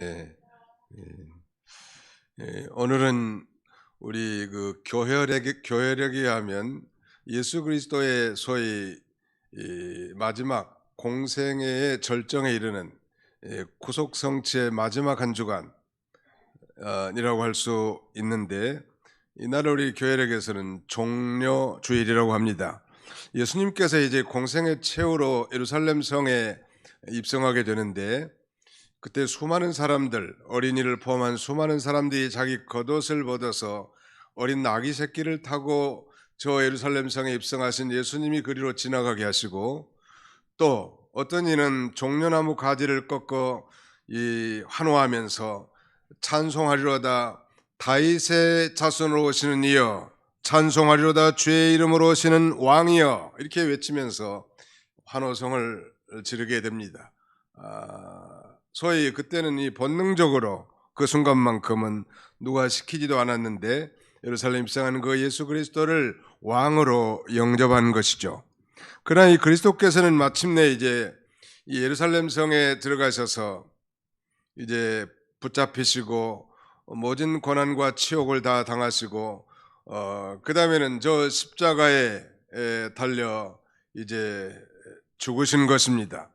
예, 예. 예, 오늘은 우리 그 교회력 교회력에 하면 예수 그리스도의 소위 이 마지막 공생애의 절정에 이르는 예, 구속 성취의 마지막 한 주간이라고 할 수 있는데 이날을 우리 교회력에서는 종료 주일이라고 합니다. 예수님께서 이제 공생의 최후로 예루살렘 성에 입성하게 되는데 그때 수많은 사람들, 어린이를 포함한 수많은 사람들이 자기 겉옷을 벗어서 어린 나귀 새끼를 타고 저 예루살렘 성에 입성하신 예수님이 그리로 지나가게 하시고 또 어떤 이는 종려나무 가지를 꺾어 이 환호하면서 찬송하리로다 다윗의 자손으로 오시는 이여 찬송하리로다 주의 이름으로 오시는 왕이여 이렇게 외치면서 환호성을 지르게 됩니다. 아, 소위 그때는 이 본능적으로 그 순간만큼은 누가 시키지도 않았는데 예루살렘 입성하는 그 예수 그리스도를 왕으로 영접한 것이죠. 그러나 이 그리스도께서는 마침내 이제 이 예루살렘 성에 들어가셔서 이제 붙잡히시고 모든 고난과 치욕을 다 당하시고 어, 그 다음에는 저 십자가에 에, 달려 이제 죽으신 것입니다.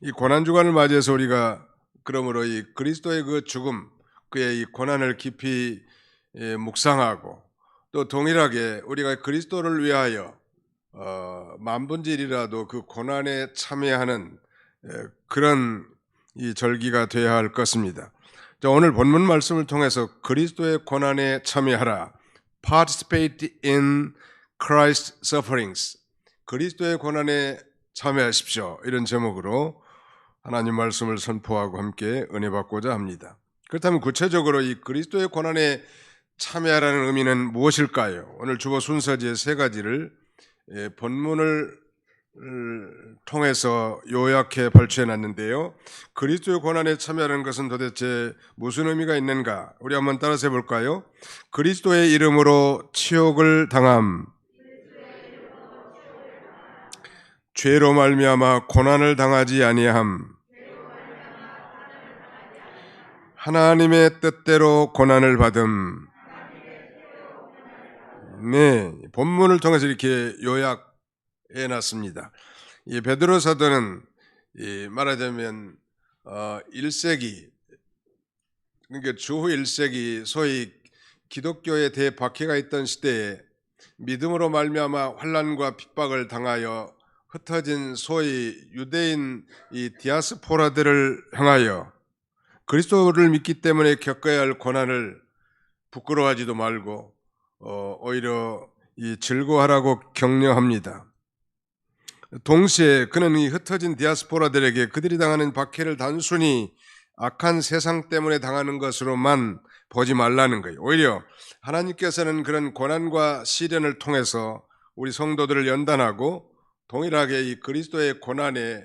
이 고난 주간을 맞이해서 우리가 그러므로 이 그리스도의 그 죽음, 그의 이 고난을 깊이 예, 묵상하고 또 동일하게 우리가 그리스도를 위하여 어, 만분질이라도 그 고난에 참여하는 예, 그런 이 절기가 되어야 할 것입니다. 자, 오늘 본문 말씀을 통해서 그리스도의 고난에 참여하라. Participate in Christ's sufferings. 그리스도의 고난에 참여하십시오. 이런 제목으로 하나님 말씀을 선포하고 함께 은혜 받고자 합니다. 그렇다면 구체적으로 이 그리스도의 고난에 참여하라는 의미는 무엇일까요? 오늘 주보 순서지의 세 가지를 예, 본문을 통해서 요약해 발췌해 놨는데요. 그리스도의 고난에 참여하는 것은 도대체 무슨 의미가 있는가? 우리 한번 따라서 해볼까요? 그리스도의 이름으로 치욕을 당함. 죄로 말미암아 고난을 당하지 아니함. 하나님의 뜻대로 고난을 받음. 네, 본문을 통해서 이렇게 요약해 놨습니다. 이 베드로 사도는 이 말하자면 어 1세기 그러니까 주후 1세기 소위 기독교의 대박해가 있던 시대에 믿음으로 말미암아 환란과 핍박을 당하여 흩어진 소위 유대인 이 디아스포라들을 향하여 그리스도를 믿기 때문에 겪어야 할 고난을 부끄러워하지도 말고 어, 오히려 이 즐거워하라고 격려합니다. 동시에 그는 이 흩어진 디아스포라들에게 그들이 당하는 박해를 단순히 악한 세상 때문에 당하는 것으로만 보지 말라는 거예요. 오히려 하나님께서는 그런 고난과 시련을 통해서 우리 성도들을 연단하고 동일하게 이 그리스도의 고난에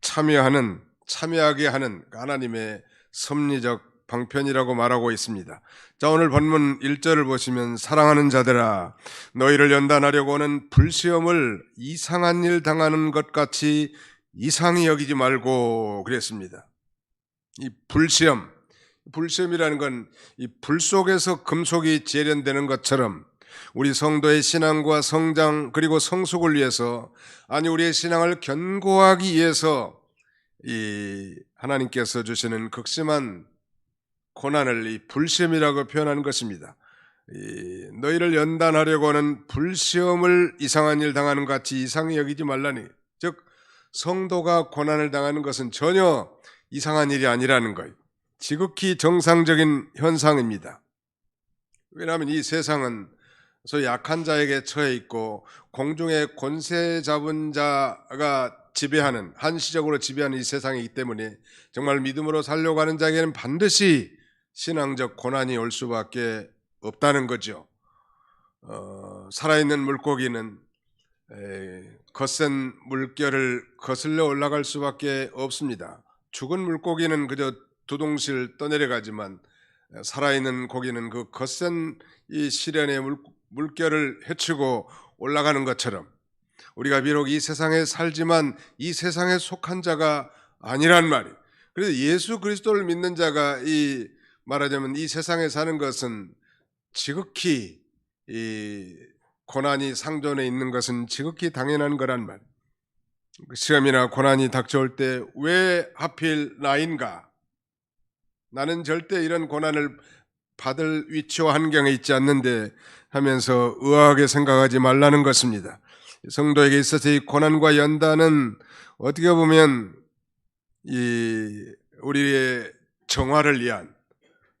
참여하는 참여하게 하는 하나님의 섭리적 방편이라고 말하고 있습니다. 자, 오늘 본문 1절을 보시면 사랑하는 자들아 너희를 연단하려고 하는 불시험을 이상한 일 당하는 것 같이 이상히 여기지 말고 그랬습니다. 이 불시험, 불시험이라는 건 이 불 속에서 금속이 재련되는 것처럼 우리 성도의 신앙과 성장 그리고 성숙을 위해서 아니 우리의 신앙을 견고하기 위해서 이 하나님께서 주시는 극심한 고난을 이 불시험이라고 표현하는 것입니다. 이 너희를 연단하려고 하는 불시험을 이상한 일 당하는 것 같이 이상히 여기지 말라니. 즉 성도가 고난을 당하는 것은 전혀 이상한 일이 아니라는 거예요. 지극히 정상적인 현상입니다. 왜냐하면 이 세상은 소위 약한 자에게 처해 있고 공중의 권세 잡은 자가 지배하는 한시적으로 지배하는 이 세상이기 때문에 정말 믿음으로 살려고 하는 자에게는 반드시 신앙적 고난이 올 수밖에 없다는 거죠. 어, 살아있는 물고기는 에, 거센 물결을 거슬러 올라갈 수밖에 없습니다. 죽은 물고기는 그저 두동실 떠내려가지만 살아있는 고기는 그 거센 이 시련의 물, 물결을 헤치고 올라가는 것처럼 우리가 비록 이 세상에 살지만 이 세상에 속한 자가 아니란 말이. 그래서 예수 그리스도를 믿는 자가 이 말하자면 이 세상에 사는 것은 지극히 이 고난이 상존해 있는 것은 지극히 당연한 거란 말. 시험이나 고난이 닥쳐올 때 왜 하필 나인가? 나는 절대 이런 고난을 받을 위치와 환경에 있지 않는데 하면서 의아하게 생각하지 말라는 것입니다. 성도에게 있어서 이 고난과 연단은 어떻게 보면 이 우리의 정화를 위한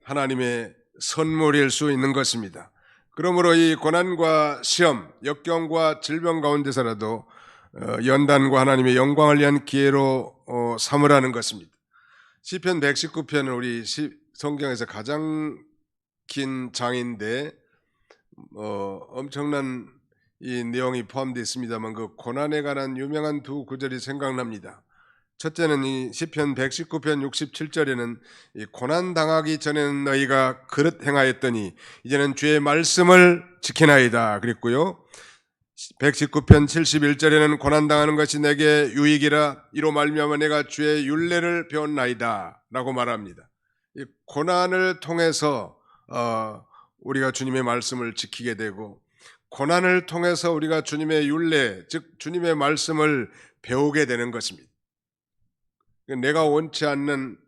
하나님의 선물일 수 있는 것입니다. 그러므로 이 고난과 시험, 역경과 질병 가운데서라도 어, 연단과 하나님의 영광을 위한 기회로 어, 삼으라는 것입니다. 시편 119편은 우리 시- 성경에서 가장 긴 장인데 어, 엄청난 이 내용이 포함되어 있습니다만 그 고난에 관한 유명한 두 구절이 생각납니다. 첫째는 이 시편 119편 67절에는 이 고난 당하기 전에는 너희가 그릇 행하였더니 이제는 주의 말씀을 지키나이다 그랬고요. 119편 71절에는 고난 당하는 것이 내게 유익이라 이로 말미암아 내가 주의 윤례를 배웠나이다라고 말합니다. 이 고난을 통해서 어, 우리가 주님의 말씀을 지키게 되고 고난을 통해서 우리가 주님의 윤례 즉 주님의 말씀을 배우게 되는 것입니다. 내가 원치 않는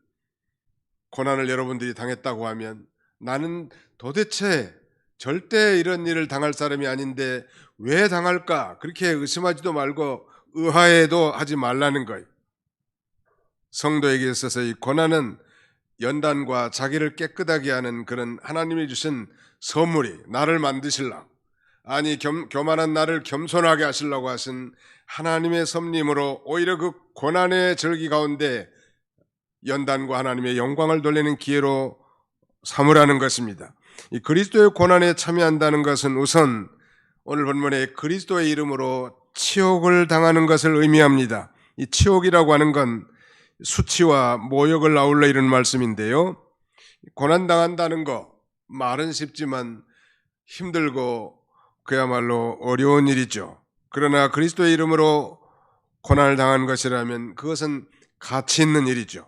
고난을 여러분들이 당했다고 하면 나는 도대체 절대 이런 일을 당할 사람이 아닌데 왜 당할까? 그렇게 의심하지도 말고 의아해도 하지 말라는 거예요. 성도에게 있어서 이 고난은 연단과 자기를 깨끗하게 하는 그런 하나님이 주신 선물이 나를 만드실라. 아니 겸, 교만한 나를 겸손하게 하시려고 하신 하나님의 섭림으로 오히려 그 고난의 절기 가운데 연단과 하나님의 영광을 돌리는 기회로 삼으라는 것입니다. 이 그리스도의 고난에 참여한다는 것은 우선 오늘 본문에 그리스도의 이름으로 치욕을 당하는 것을 의미합니다. 이 치욕이라고 하는 건 수치와 모욕을 아울러 이런 말씀인데요. 고난 당한다는 거 말은 쉽지만 힘들고 그야말로 어려운 일이죠. 그러나 그리스도의 이름으로 고난을 당한 것이라면 그것은 가치 있는 일이죠.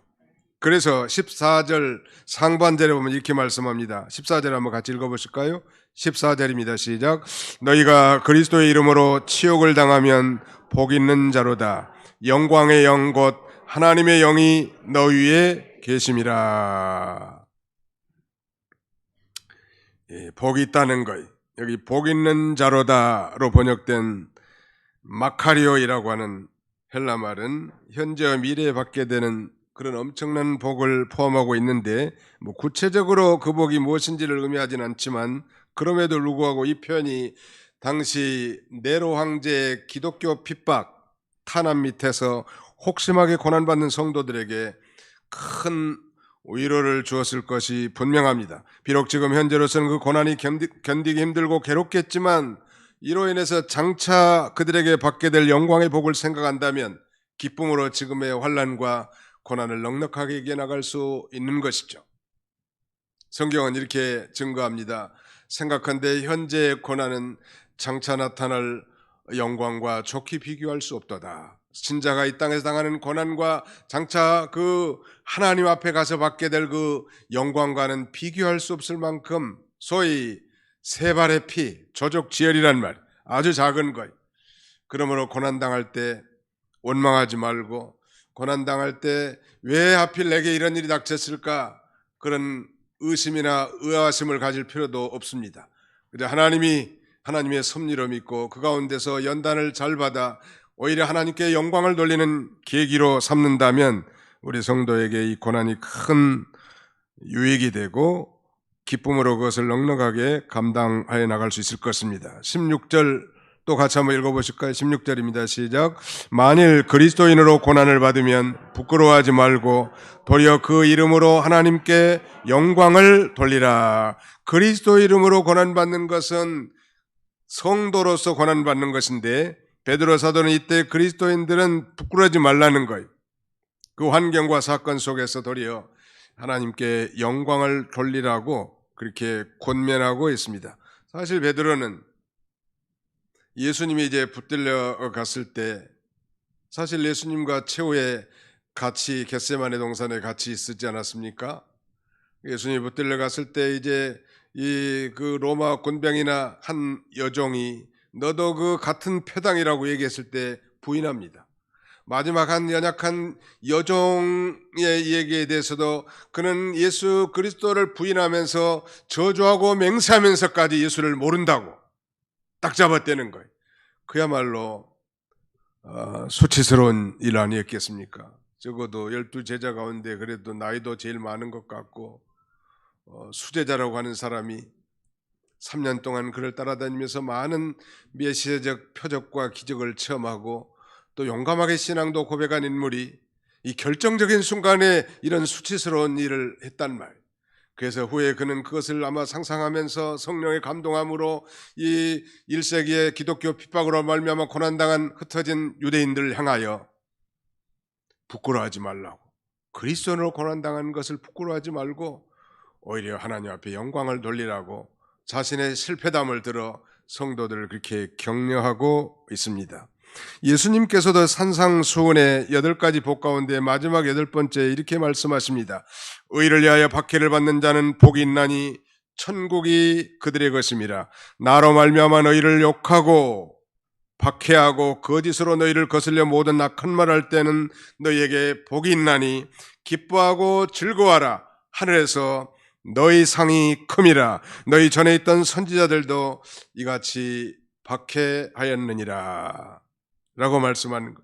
그래서 14절 상반절에 보면 이렇게 말씀합니다. 14절 한번 같이 읽어보실까요? 14절입니다. 시작. 너희가 그리스도의 이름으로 치욕을 당하면 복 있는 자로다. 영광의 영곧 하나님의 영이 너 위에 계심이라. 예, 복이 있다는 것. 여기 복 있는 자로다로 번역된 마카리오이라고 하는 헬라 말은 현재와 미래에 받게 되는 그런 엄청난 복을 포함하고 있는데 뭐 구체적으로 그 복이 무엇인지를 의미하지는 않지만 그럼에도 불구하고 이 표현이 당시 네로 황제의 기독교 핍박 탄압 밑에서 혹심하게 고난받는 성도들에게 큰 위로를 주었을 것이 분명합니다. 비록 지금 현재로서는 그 고난이 견디, 견디기 힘들고 괴롭겠지만 이로 인해서 장차 그들에게 받게 될 영광의 복을 생각한다면 기쁨으로 지금의 환란과 고난을 넉넉하게 이겨나갈 수 있는 것이죠. 성경은 이렇게 증거합니다. 생각한데 현재의 고난은 장차 나타날 영광과 좋게 비교할 수 없도다. 신자가 이 땅에서 당하는 고난과 장차 그 하나님 앞에 가서 받게 될 그 영광과는 비교할 수 없을 만큼 소위 세 발의 피, 조족지혈이란 말, 아주 작은 것. 그러므로 고난 당할 때 원망하지 말고 고난 당할 때 왜 하필 내게 이런 일이 닥쳤을까 그런 의심이나 의아심을 가질 필요도 없습니다. 그래 하나님이 하나님의 섭리로 믿고 그 가운데서 연단을 잘 받아 오히려 하나님께 영광을 돌리는 계기로 삼는다면 우리 성도에게 이 고난이 큰 유익이 되고 기쁨으로 그것을 넉넉하게 감당하여 나갈 수 있을 것입니다. 16절 또 같이 한번 읽어보실까요? 16절입니다. 시작. 만일 그리스도인으로 고난을 받으면 부끄러워하지 말고 도리어 그 이름으로 하나님께 영광을 돌리라. 그리스도 이름으로 고난받는 것은 성도로서 고난받는 것인데 베드로 사도는 이때 그리스도인들은 부끄러워하지 말라는 거예요. 그 환경과 사건 속에서 도리어 하나님께 영광을 돌리라고 그렇게 권면하고 있습니다. 사실 베드로는 예수님이 이제 붙들려 갔을 때 사실 예수님과 최후의 같이 겟세마네 동산에 같이 있었지 않았습니까? 예수님이 붙들려 갔을 때 이제 이 그 로마 군병이나 한 여종이 너도 그 같은 표당이라고 얘기했을 때 부인합니다. 마지막 한 연약한 여종의 얘기에 대해서도 그는 예수 그리스도를 부인하면서 저주하고 맹세하면서까지 예수를 모른다고 딱 잡아떼는 거예요. 그야말로 어, 수치스러운 일 아니었겠습니까? 적어도 열두 제자 가운데 그래도 나이도 제일 많은 것 같고 어, 수제자라고 하는 사람이 3년 동안 그를 따라다니면서 많은 메시아적 표적과 기적을 체험하고 또 용감하게 신앙도 고백한 인물이 이 결정적인 순간에 이런 수치스러운 일을 했단 말. 그래서 후에 그는 그것을 아마 상상하면서 성령의 감동함으로 이 1세기의 기독교 핍박으로 말미암아 고난당한 흩어진 유대인들을 향하여 부끄러워하지 말라고 그리스도로 고난당한 것을 부끄러워하지 말고 오히려 하나님 앞에 영광을 돌리라고 자신의 실패담을 들어 성도들을 그렇게 격려하고 있습니다. 예수님께서도 산상수훈의 여덟 가지 복 가운데 마지막 여덟 번째 이렇게 말씀하십니다. 의를 위하여 박해를 받는 자는 복이 있나니 천국이 그들의 것임이라. 나로 말미암아 너희를 욕하고 박해하고 거짓으로 너희를 거슬려 모든 악한 말 할 때는 너희에게 복이 있나니 기뻐하고 즐거워하라. 하늘에서 너희 상이 큼이라. 너희 전에 있던 선지자들도 이같이 박해하였느니라. 라고 말씀하는 것.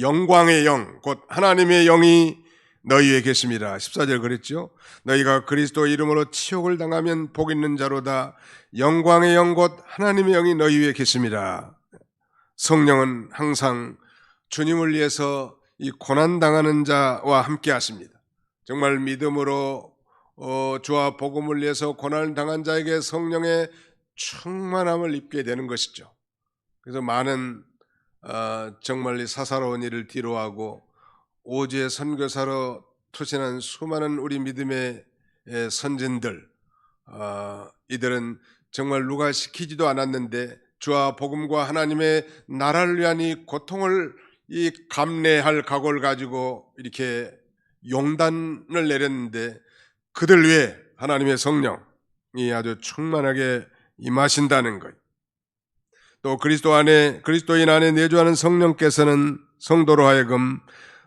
영광의 영, 곧 하나님의 영이 너희에 계십니다. 14절 그랬죠? 너희가 그리스도 이름으로 치욕을 당하면 복 있는 자로다. 영광의 영, 곧 하나님의 영이 너희 위에 계십니다. 성령은 항상 주님을 위해서 이 고난당하는 자와 함께 하십니다. 정말 믿음으로 어, 주와 복음을 위해서 고난을 당한 자에게 성령의 충만함을 입게 되는 것이죠. 그래서 많은 어, 정말 이 사사로운 일을 뒤로하고 오지의 선교사로 투신한 수많은 우리 믿음의 에, 선진들 어, 이들은 정말 누가 시키지도 않았는데 주와 복음과 하나님의 나라를 위한 이 고통을 이 감내할 각오를 가지고 이렇게 용단을 내렸는데 그들 위해 하나님의 성령이 아주 충만하게 임하신다는 것. 또 그리스도 안에 그리스도인 안에 내주하는 성령께서는 성도로 하여금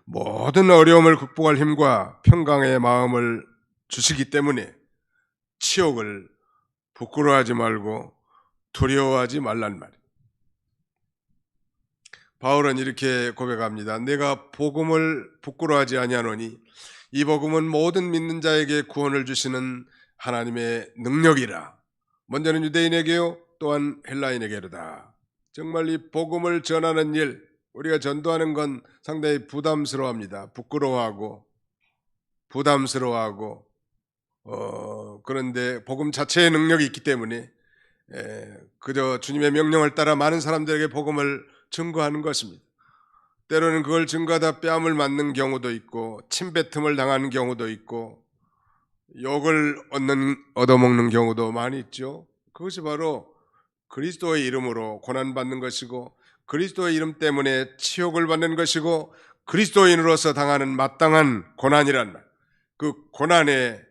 모든 어려움을 극복할 힘과 평강의 마음을 주시기 때문에 치욕을 부끄러워하지 말고 두려워하지 말란 말이에요. 바울은 이렇게 고백합니다. 내가 복음을 부끄러워하지 아니하노니 이 복음은 모든 믿는 자에게 구원을 주시는 하나님의 능력이라. 먼저는 유대인에게요, 또한 헬라인에게로다. 정말 이 복음을 전하는 일, 우리가 전도하는 건 상당히 부담스러워합니다. 부끄러워하고, 부담스러워하고, 어, 그런데 복음 자체의 능력이 있기 때문에 에, 그저 주님의 명령을 따라 많은 사람들에게 복음을 증거하는 것입니다. 때로는 그걸 증거하다 뺨을 맞는 경우도 있고 침뱉음을 당하는 경우도 있고 욕을 얻는 얻어먹는 경우도 많이 있죠. 그것이 바로 그리스도의 이름으로 고난 받는 것이고 그리스도의 이름 때문에 치욕을 받는 것이고 그리스도인으로서 당하는 마땅한 고난이란 말. 그 고난에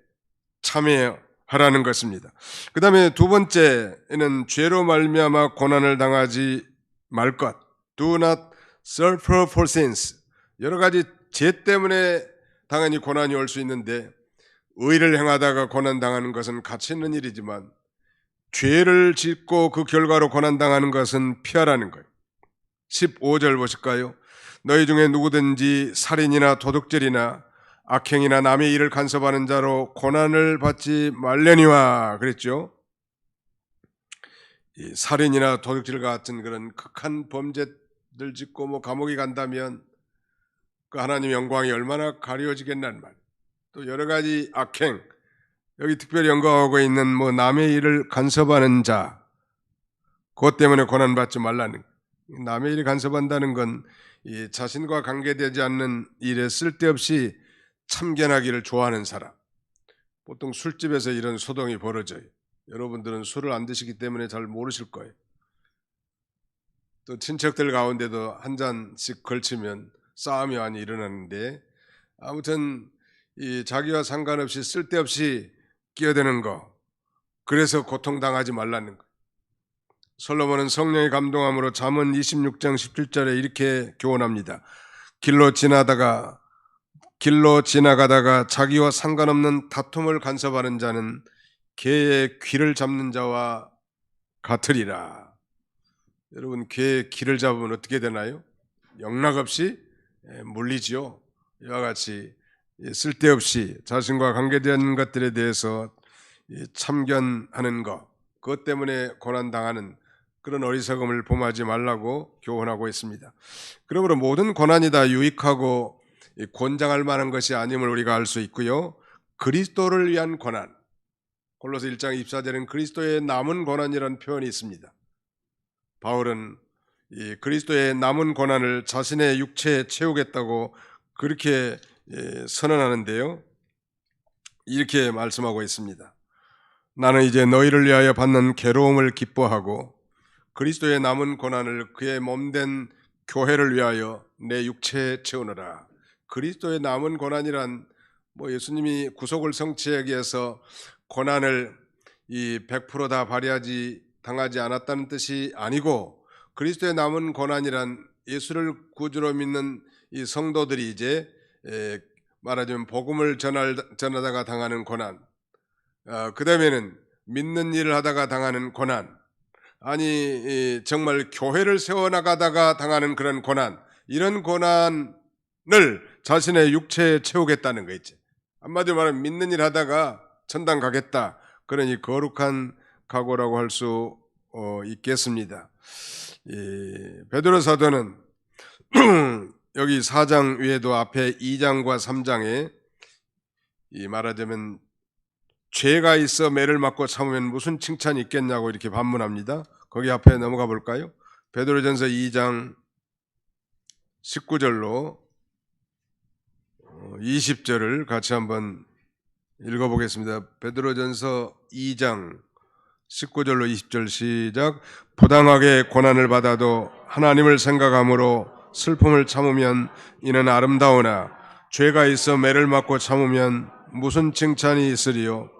참여하라는 것입니다. 그 다음에 두 번째는 죄로 말미암아 고난을 당하지 말 것. Do not suffer for sins. 여러 가지 죄 때문에 당연히 고난이 올 수 있는데 의를 행하다가 고난 당하는 것은 가치 있는 일이지만 죄를 짓고 그 결과로 고난 당하는 것은 피하라는 거예요. 15절 보실까요? 너희 중에 누구든지 살인이나 도둑질이나 악행이나 남의 일을 간섭하는 자로 고난을 받지 말려니와 그랬죠. 살인이나 도둑질 같은 그런 극한 범죄 들 짓고 뭐 감옥에 간다면 그 하나님 영광이 얼마나 가려지겠난 말. 또 여러 가지 악행 여기 특별히 연구하고 있는 뭐 남의 일을 간섭하는 자 그것 때문에 고난 받지 말라는 남의 일을 간섭한다는 건 자신과 관계되지 않는 일에 쓸데없이 참견하기를 좋아하는 사람. 보통 술집에서 이런 소동이 벌어져요. 여러분들은 술을 안 드시기 때문에 잘 모르실 거예요. 또 친척들 가운데도 한 잔씩 걸치면 싸움이 많이 일어나는데 아무튼 이 자기와 상관없이 쓸데없이 끼어드는 거 그래서 고통당하지 말라는 거. 솔로몬은 성령의 감동함으로 잠언 26장 17절에 이렇게 교훈합니다. 길로 지나다가 길로 지나가다가 자기와 상관없는 다툼을 간섭하는 자는 개의 귀를 잡는 자와 같으리라. 여러분 개의 귀를 잡으면 어떻게 되나요? 영락없이 예, 물리지요. 이와 같이 예, 쓸데없이 자신과 관계된 것들에 대해서 예, 참견하는 것, 그것 때문에 고난 당하는 그런 어리석음을 범하지 말라고 교훈하고 있습니다. 그러므로 모든 고난이 다 유익하고 이 권장할 만한 것이 아님을 우리가 알 수 있고요. 그리스도를 위한 고난. 골로새 1장 24절은 그리스도의 남은 고난이라는 표현이 있습니다. 바울은 이 그리스도의 남은 고난을 자신의 육체에 채우겠다고 그렇게 예, 선언하는데요. 이렇게 말씀하고 있습니다. 나는 이제 너희를 위하여 받는 괴로움을 기뻐하고 그리스도의 남은 고난을 그의 몸된 교회를 위하여 내 육체에 채우느라. 그리스도의 남은 고난이란 뭐 예수님이 구속을 성취하기 위해서 고난을 이 100%다 발휘하지 당하지 않았다는 뜻이 아니고 그리스도의 남은 고난이란 예수를 구주로 믿는 이 성도들이 이제 에, 말하자면 복음을 전할, 전하다가 당하는 고난, 어, 그 다음에는 믿는 일을 하다가 당하는 고난, 아니 이, 정말 교회를 세워나가다가 당하는 그런 고난, 이런 고난을 자신의 육체에 채우겠다는 거 있지. 한마디로 말하면 믿는 일 하다가 천당 가겠다. 그러니 거룩한 각오라고 할수 어, 있겠습니다. 이, 베드로 사도는 여기 4장 위에도 앞에 2장과 3장에 이 말하자면 죄가 있어 매를 맞고 참으면 무슨 칭찬이 있겠냐고 이렇게 반문합니다. 거기 앞에 넘어가 볼까요? 베드로전서 2장 19절로 20절을 같이 한번 읽어보겠습니다. 베드로전서 2장 19절로 20절 시작. 부당하게 고난을 받아도 하나님을 생각함으로 슬픔을 참으면 이는 아름다우나 죄가 있어 매를 맞고 참으면 무슨 칭찬이 있으리요.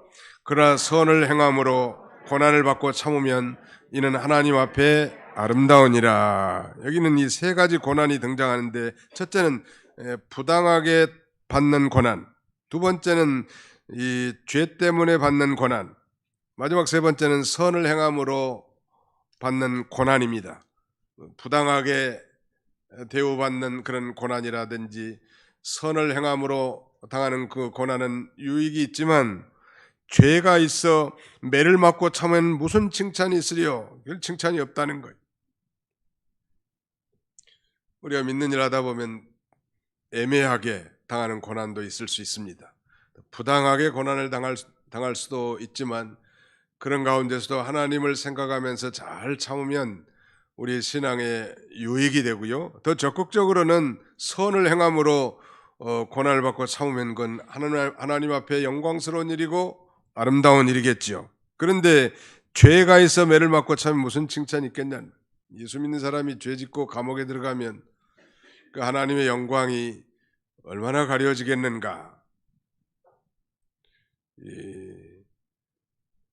그러나 선을 행함으로 고난을 받고 참으면 이는 하나님 앞에 아름다우니라. 여기는 이 세 가지 고난이 등장하는데 첫째는 부당하게 받는 고난, 두 번째는 이 죄 때문에 받는 고난, 마지막 세 번째는 선을 행함으로 받는 고난입니다. 부당하게 대우받는 그런 고난이라든지 선을 행함으로 당하는 그 고난은 유익이 있지만 죄가 있어 매를 맞고 참으면 무슨 칭찬이 있으리요? 별 칭찬이 없다는 거예요. 우리가 믿는 일 하다 보면 애매하게 당하는 고난도 있을 수 있습니다. 부당하게 고난을 당할, 당할 수도 있지만 그런 가운데서도 하나님을 생각하면서 잘 참으면 우리 신앙의 유익이 되고요. 더 적극적으로는 선을 행함으로 어, 고난을 받고 참으면 하나님, 하나님 앞에 영광스러운 일이고 아름다운 일이겠지요. 그런데 죄가 있어 매를 맞고 참으면 무슨 칭찬이 있겠냐. 예수 믿는 사람이 죄 짓고 감옥에 들어가면 그 하나님의 영광이 얼마나 가려지겠는가.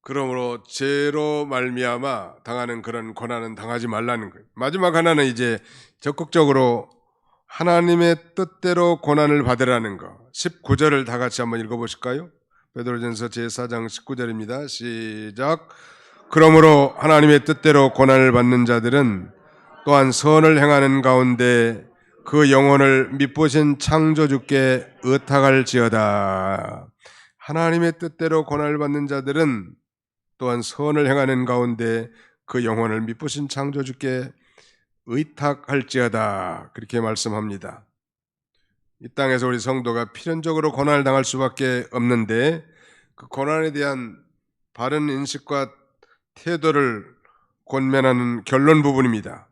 예. 그러므로 죄로 말미암아 당하는 그런 고난은 당하지 말라는 거예요. 마지막 하나는 이제 적극적으로 하나님의 뜻대로 고난을 받으라는 거. 19절을 다 같이 한번 읽어 보실까요? 베드로전서 제4장 19절입니다. 시작. 그러므로 하나님의 뜻대로 고난을 받는 자들은 또한 선을 행하는 가운데 그 영혼을 믿보신 창조주께 의탁할지어다. 하나님의 뜻대로 고난을 받는 자들은 또한 선을 행하는 가운데 그 영혼을 믿부신 창조주께 의탁할지어다 그렇게 말씀합니다. 이 땅에서 우리 성도가 필연적으로 고난을 당할 수밖에 없는데 그 고난에 대한 바른 인식과 태도를 권면하는 결론 부분입니다.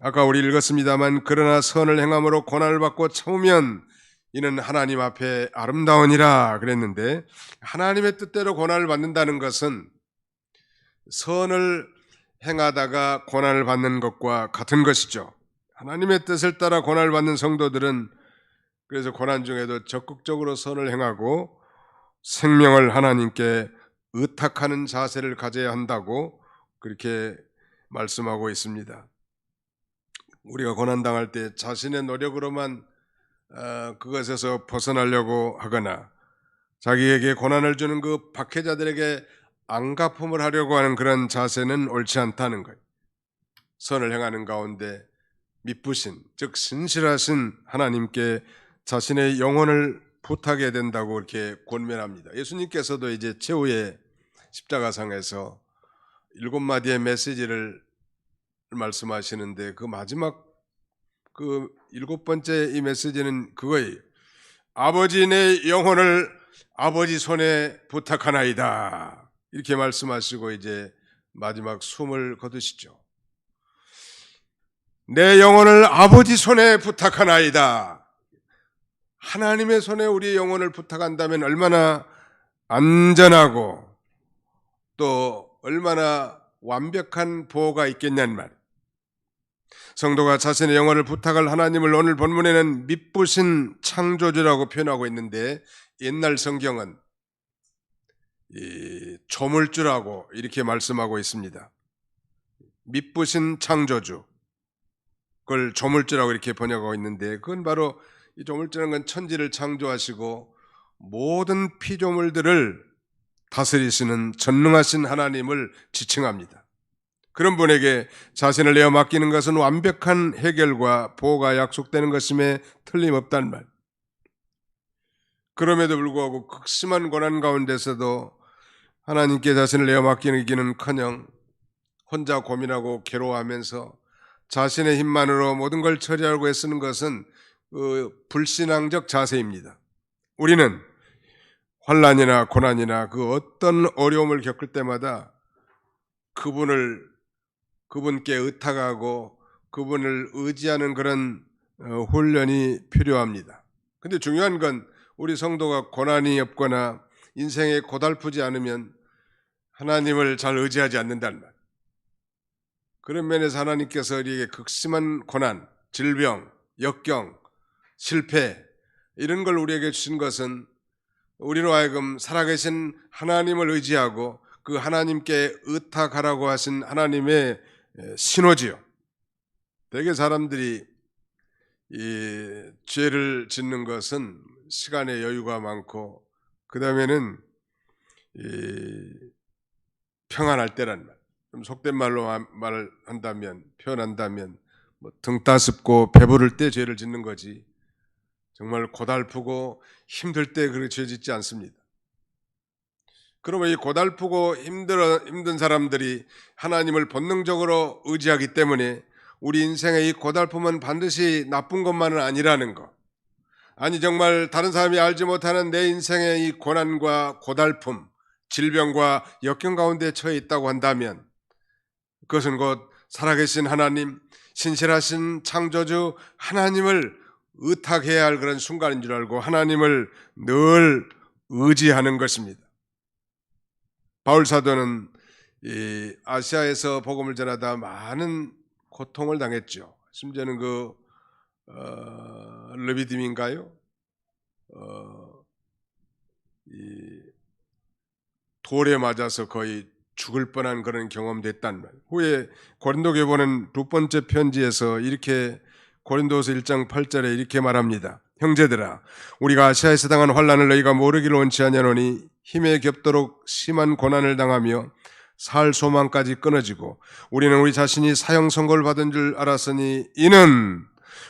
아까 우리 읽었습니다만 그러나 선을 행함으로 고난을 받고 참으면 이는 하나님 앞에 아름다우니라 그랬는데 하나님의 뜻대로 고난을 받는다는 것은 선을 행하다가 고난을 받는 것과 같은 것이죠. 하나님의 뜻을 따라 고난을 받는 성도들은 그래서 고난 중에도 적극적으로 선을 행하고 생명을 하나님께 의탁하는 자세를 가져야 한다고 그렇게 말씀하고 있습니다. 우리가 고난 당할 때 자신의 노력으로만 어, 그것에서 벗어나려고 하거나 자기에게 고난을 주는 그 박해자들에게 안갚음을 하려고 하는 그런 자세는 옳지 않다는 거예요. 선을 행하는 가운데 미쁘신 즉 신실하신 하나님께 자신의 영혼을 부탁해야 된다고 이렇게 권면합니다. 예수님께서도 이제 최후의 십자가상에서 일곱 마디의 메시지를 말씀하시는데 그 마지막 그 일곱 번째 이 메시지는 그거예요. 아버지 내 영혼을 아버지 손에 부탁하나이다. 이렇게 말씀하시고 이제 마지막 숨을 거두시죠. 내 영혼을 아버지 손에 부탁하나이다. 하나님의 손에 우리의 영혼을 부탁한다면 얼마나 안전하고 또 얼마나 완벽한 보호가 있겠냐는 말. 성도가 자신의 영혼을 부탁할 하나님을 오늘 본문에는 미쁘신 창조주라고 표현하고 있는데 옛날 성경은 이 조물주라고 이렇게 말씀하고 있습니다. 미쁘신 창조주. 그걸 조물주라고 이렇게 번역하고 있는데 그건 바로 이 조물주라는 건 천지를 창조하시고 모든 피조물들을 다스리시는 전능하신 하나님을 지칭합니다. 그런 분에게 자신을 내어 맡기는 것은 완벽한 해결과 보호가 약속되는 것임에 틀림없단 말. 그럼에도 불구하고 극심한 고난 가운데서도 하나님께 자신을 내어 맡기기는 커녕 혼자 고민하고 괴로워하면서 자신의 힘만으로 모든 걸 처리하려고 애쓰는 것은 그 불신앙적 자세입니다. 우리는 환란이나 고난이나 그 어떤 어려움을 겪을 때마다 그분을 그분께 의탁하고 그분을 의지하는 그런 어, 훈련이 필요합니다. 근데 중요한 건 우리 성도가 고난이 없거나 인생에 고달프지 않으면 하나님을 잘 의지하지 않는다는 말. 그런 면에서 하나님께서 우리에게 극심한 고난, 질병, 역경, 실패 이런 걸 우리에게 주신 것은 우리로 하여금 살아계신 하나님을 의지하고 그 하나님께 의탁하라고 하신 하나님의 신호지요. 대개 사람들이 이 죄를 짓는 것은 시간의 여유가 많고 그 다음에는 평안할 때란 말. 좀 속된 말로 말을 한다면 표현한다면 뭐 등 따습고 배부를 때 죄를 짓는 거지. 정말 고달프고 힘들 때 그렇게 죄 짓지 않습니다. 그러면 이 고달프고 힘들어 힘든 사람들이 하나님을 본능적으로 의지하기 때문에 우리 인생의 이 고달픔은 반드시 나쁜 것만은 아니라는 것. 아니 정말 다른 사람이 알지 못하는 내 인생의 이 고난과 고달픔, 질병과 역경 가운데 처해 있다고 한다면 그것은 곧 살아계신 하나님, 신실하신 창조주 하나님을 의탁해야 할 그런 순간인 줄 알고 하나님을 늘 의지하는 것입니다. 바울 사도는 아시아에서 복음을 전하다 많은 고통을 당했죠. 심지어는 그 어, 르비딤인가요? 어, 이 돌에 맞아서 거의 죽을 뻔한 그런 경험됐단 말. 후에 고린도 교보는 두 번째 편지에서 이렇게 고린도서 1장 8절에 이렇게 말합니다. 형제들아 우리가 아시아에서 당한 환란을 너희가 모르기를 원치 아니하노니 힘에 겹도록 심한 고난을 당하며 살 소망까지 끊어지고 우리는 우리 자신이 사형 선고를 받은 줄 알았으니 이는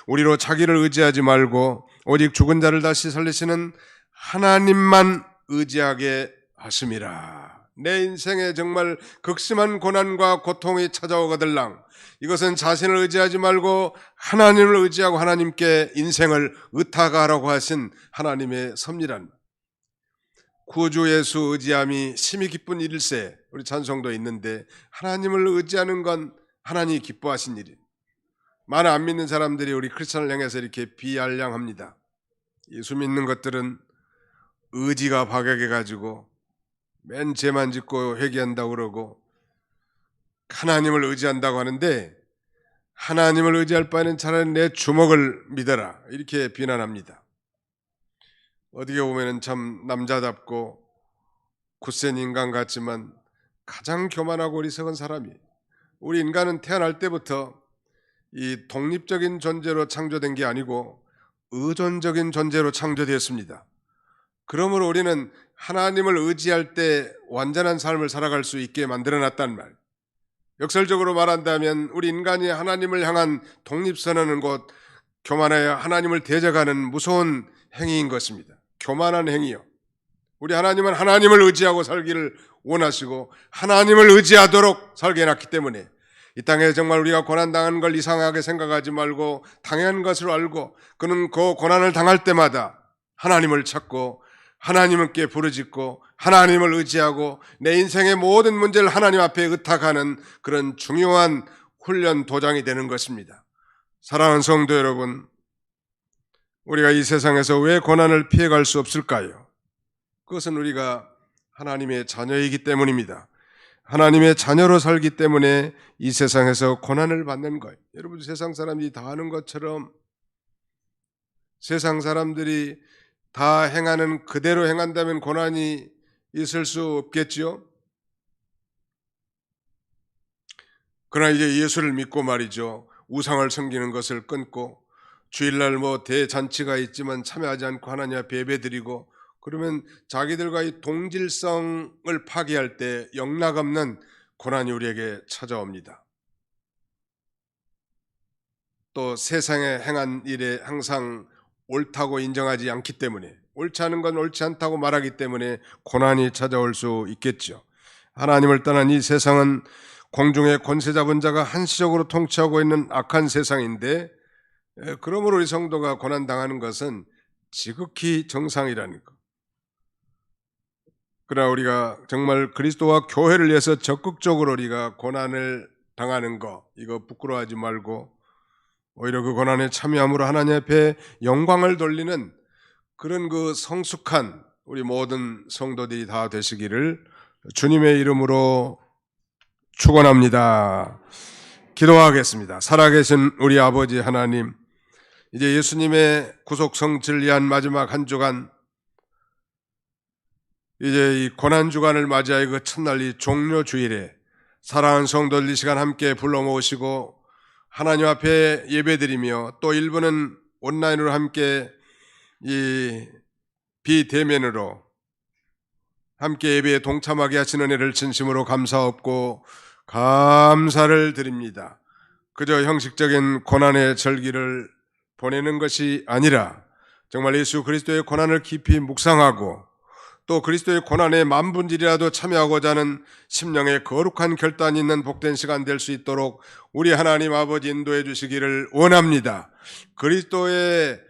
우리로 자기를 의지하지 말고 오직 죽은 자를 다시 살리시는 하나님만 의지하게 하심이라. 내 인생에 정말 극심한 고난과 고통이 찾아오거들랑 이것은 자신을 의지하지 말고 하나님을 의지하고 하나님께 인생을 의탁하라고 하신 하나님의 섭리란 구주 예수 의지함이 심히 기쁜 일일세 우리 찬송도 있는데 하나님을 의지하는 건 하나님이 기뻐하신 일이 많은 안 믿는 사람들이 우리 크리스천을 향해서 이렇게 비알량합니다. 예수 믿는 것들은 의지가 박약해 가지고 맨 죄만 짓고 회개한다고 그러고 하나님을 의지한다고 하는데 하나님을 의지할 바에는 차라리 내 주먹을 믿어라 이렇게 비난합니다. 어떻게 보면은 참 남자답고 굳센 인간 같지만 가장 교만하고 어리석은 사람이 우리 인간은 태어날 때부터 이 독립적인 존재로 창조된 게 아니고 의존적인 존재로 창조되었습니다. 그러므로 우리는 하나님을 의지할 때 완전한 삶을 살아갈 수 있게 만들어 놨단 말. 역설적으로 말한다면 우리 인간이 하나님을 향한 독립선언은 곧 교만하여 하나님을 대적하는 무서운 행위인 것입니다. 교만한 행위요. 우리 하나님은 하나님을 의지하고 살기를 원하시고 하나님을 의지하도록 살게 해놨기 때문에 이 땅에 정말 우리가 고난당한 걸 이상하게 생각하지 말고 당연한 것으로 알고 그는 그 고난을 당할 때마다 하나님을 찾고 하나님께 부르짖고 하나님을 의지하고 내 인생의 모든 문제를 하나님 앞에 의탁하는 그런 중요한 훈련 도장이 되는 것입니다. 사랑하는 성도 여러분, 우리가 이 세상에서 왜 고난을 피해갈 수 없을까요? 그것은 우리가 하나님의 자녀이기 때문입니다. 하나님의 자녀로 살기 때문에 이 세상에서 고난을 받는 거예요. 여러분 세상 사람들이 다 아는 것처럼 세상 사람들이 다 행하는 그대로 행한다면 고난이 있을 수 없겠지요. 그러나 이제 예수를 믿고 말이죠. 우상을 섬기는 것을 끊고 주일날 뭐 대잔치가 있지만 참여하지 않고 하나님 앞에 예배드리고 그러면 자기들과의 동질성을 파괴할 때 영락 없는 고난이 우리에게 찾아옵니다. 또 세상에 행한 일에 항상 옳다고 인정하지 않기 때문에 옳지 않은 건 옳지 않다고 말하기 때문에 고난이 찾아올 수 있겠죠. 하나님을 떠난 이 세상은 공중의 권세 잡은 자가 한시적으로 통치하고 있는 악한 세상인데 에, 그러므로 우리 성도가 고난 당하는 것은 지극히 정상이라는 것. 그러나 우리가 정말 그리스도와 교회를 위해서 적극적으로 우리가 고난을 당하는 거 이거 부끄러워하지 말고 오히려 그 고난에 참여함으로 하나님 앞에 영광을 돌리는 그런 그 성숙한 우리 모든 성도들이 다 되시기를 주님의 이름으로 축원합니다. 기도하겠습니다. 살아계신 우리 아버지 하나님, 이제 예수님의 구속 성취를 위한 마지막 한 주간, 이제 이 고난 주간을 맞이하여 그 첫날 이 종료 주일에 사랑하는 성도들 이 시간 함께 불러 모으시고 하나님 앞에 예배드리며 또 일부는 온라인으로 함께 이 비대면으로 함께 예배에 동참하게 하시는 은혜를 진심으로 감사없고 감사를 드립니다. 그저 형식적인 고난의 절기를 보내는 것이 아니라 정말 예수 그리스도의 고난을 깊이 묵상하고 또 그리스도의 고난에 만분질이라도 참여하고자 하는 심령의 거룩한 결단이 있는 복된 시간 될 수 있도록 우리 하나님 아버지 인도해 주시기를 원합니다. 그리스도의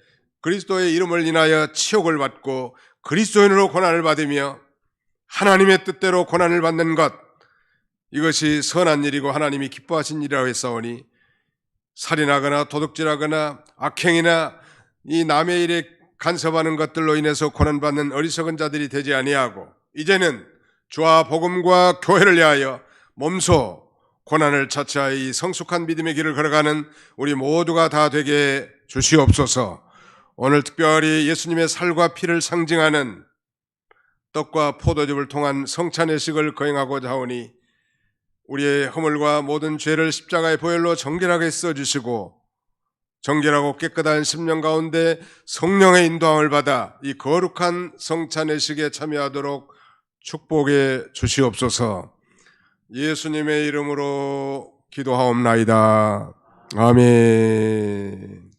그리스도의 이름을 인하여 치욕을 받고 그리스도인으로 고난을 받으며 하나님의 뜻대로 고난을 받는 것 이것이 선한 일이고 하나님이 기뻐하신 일이라고 했사오니 살인하거나 도둑질하거나 악행이나 이 남의 일에 간섭하는 것들로 인해서 고난받는 어리석은 자들이 되지 아니하고 이제는 주와 복음과 교회를 위하여 몸소 고난을 차치하여 이 성숙한 믿음의 길을 걸어가는 우리 모두가 다 되게 주시옵소서. 오늘 특별히 예수님의 살과 피를 상징하는 떡과 포도즙을 통한 성찬의식을 거행하고자 하오니 우리의 허물과 모든 죄를 십자가의 보혈로 정결하게 써 주시고 정결하고 깨끗한 심령 가운데 성령의 인도함을 받아 이 거룩한 성찬 의식에 참여하도록 축복해 주시옵소서 예수님의 이름으로 기도하옵나이다. 아멘.